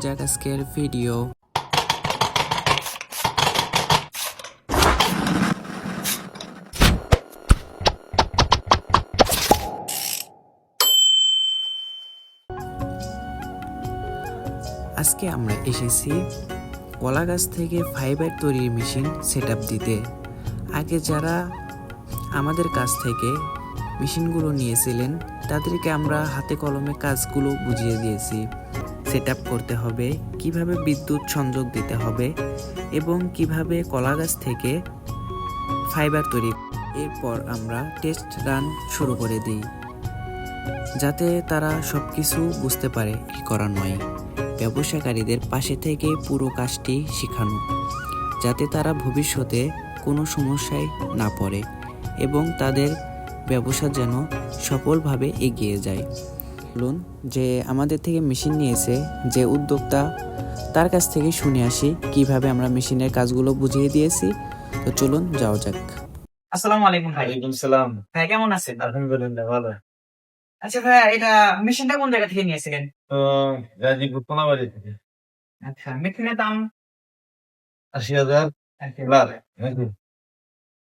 আজকের ভিডিও। আজকে আমরা এসেছি কলা গাছ থেকে ফাইবার তৈরির মেশিন সেট দিতে। আগে যারা আমাদের কাছ থেকে মেশিনগুলো নিয়েছিলেন, তাদেরকে আমরা হাতে কলমে কাজগুলো বুঝিয়ে দিয়েছি। সেট করতে হবে, কীভাবে বিদ্যুৎ সংযোগ দিতে হবে এবং কীভাবে কলা গাছ থেকে ফাইবার তৈরি এরপর আমরা টেস্ট রান শুরু করে দিই, যাতে তারা সব কিছু বুঝতে পারে কি করা নয়। ব্যবসাকারীদের পাশে থেকে পুরো কাজটি শেখানো, যাতে তারা ভবিষ্যতে কোনো সমস্যায় না পড়ে এবং তাদের ব্যবসা যেন সফলভাবে এগিয়ে যায়। বলুন যে আমাদের থেকে মেশিন নিয়েছে যে উদ্যোক্তা তার কাছ থেকে শুনে আসি কীভাবে আমরা মেশিনের কাজগুলো বুঝিয়ে দিয়েছি। তো চলুন যাওয়া যাক। আসসালামু আলাইকুম ভাই। ওয়ালাইকুম সালাম। ভাই কেমন আছেন? আলহামদুলিল্লাহ ভালো। আচ্ছা ভাই এটা মেশিনটা কোন জায়গা থেকে নিয়েছিলেন? তো গাজীপুর কোনাবাড়ি থেকে। আচ্ছা মেশিনের দাম? আশি হাজার।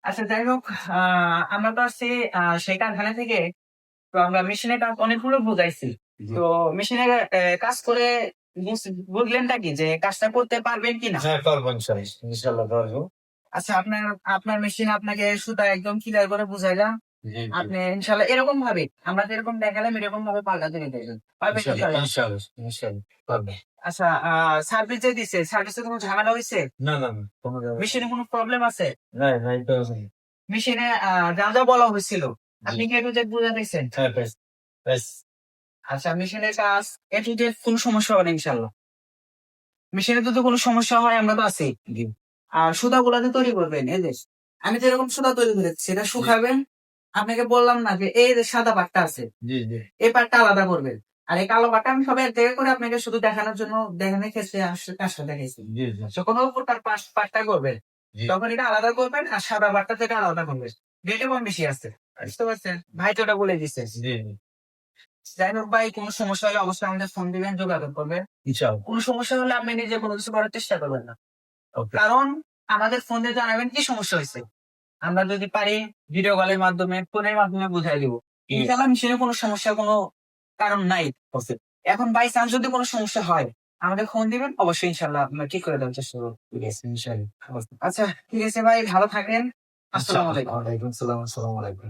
আচ্ছা যাই হোক আহ, আমরা তো আসছি আহ, সেই কারখানা থেকে। তো আমরা মেশিনে কাজ অনেকগুলো বুঝাইছি। তো মেশিনে কাজ করে বুঝ- বুঝলেনটা কি যে কাজটা করতে পারবেন কিনা? হ্যাঁ পারব ইনশাল্লাহ পারব। আচ্ছা আপনার আপনার মেশিন আপনাকে সুতা একদম ক্লিয়ার করে বুঝাইলাম। আপনি ইনশাল্লাহ এরকম ভাবে আমরা যেরকম দেখালাম এরকম ভাবে ইনশাল্লাহ? ইনশাল্লাহ ইনশাল্লাহ আচ্ছা সার্ভিস যে দিছে সার্ভিসে কোনো ঝামেলা হয়েছে না না মেশিনে কোনো প্রবলেম আছে। মেশিনে যা যা বলা হয়েছিল। আপনি কি একটু যে বুঝে দিচ্ছেন হ্যাঁ বেশ বেশ। আচ্ছা মেশিনের কাজ একটু যে কোনো সমস্যা হবে না ইনশাল্লাহ মেশিনে যদি কোনো সমস্যা হয় আমরা তো আছি। আর সুতা গুলাতে তৈরি করবেন এই যে আমি যেরকম সুতা তৈরি করেছি সেটা শুকাবেন। আপনাকে বললাম না যে এই যে সাদা পাটটা আছে এই পাটটা আলাদা করবেন। আর এই কালো পাটটা আমি সবাই এক জায়গায় করে আপনাকে শুধু দেখানোর জন্য দেখানোর ক্ষেত্রে কাজটা দেখাইছি। যখন উপর তার পাশ পাটটা করবেন। তখন এটা আলাদা করবেন আর সাদা পাটটা থেকে আলাদা করবেন। দুইটা কম বেশি আছে। বুঝতে পারছেন? ভাই তো ওটা বলে দিচ্ছে যাই হোক ভাই কোনো সমস্যা হলে অবশ্যই আমাদের ফোন দিবেন যোগাযোগ করবেন। কোনো সমস্যা হলে আপনি নিজে কোনো কিছু করার চেষ্টা করবেন না। কারণ আমাদের ফোন দিয়ে জানাবেন কি সমস্যা হয়েছে। আমরা যদি পারি ভিডিও কলের মাধ্যমে ফোনের মাধ্যমে বুঝাই দিব। ইনশাল্লাহ মেশিনে কোনো সমস্যার কোনো কারণ নাই। এখন বাই চান্স যদি কোনো সমস্যা হয় আমাদের ফোন দিবেন অবশ্যই ইনশাল্লাহ আমরা ঠিক করে দেওয়ার চেষ্টা করব। আচ্ছা ঠিক আছে ভাই ভালো থাকেন আসসালামু আলাইকুম। ওয়ালাইকুম আসসালাম আসসালামু আলাইকুম।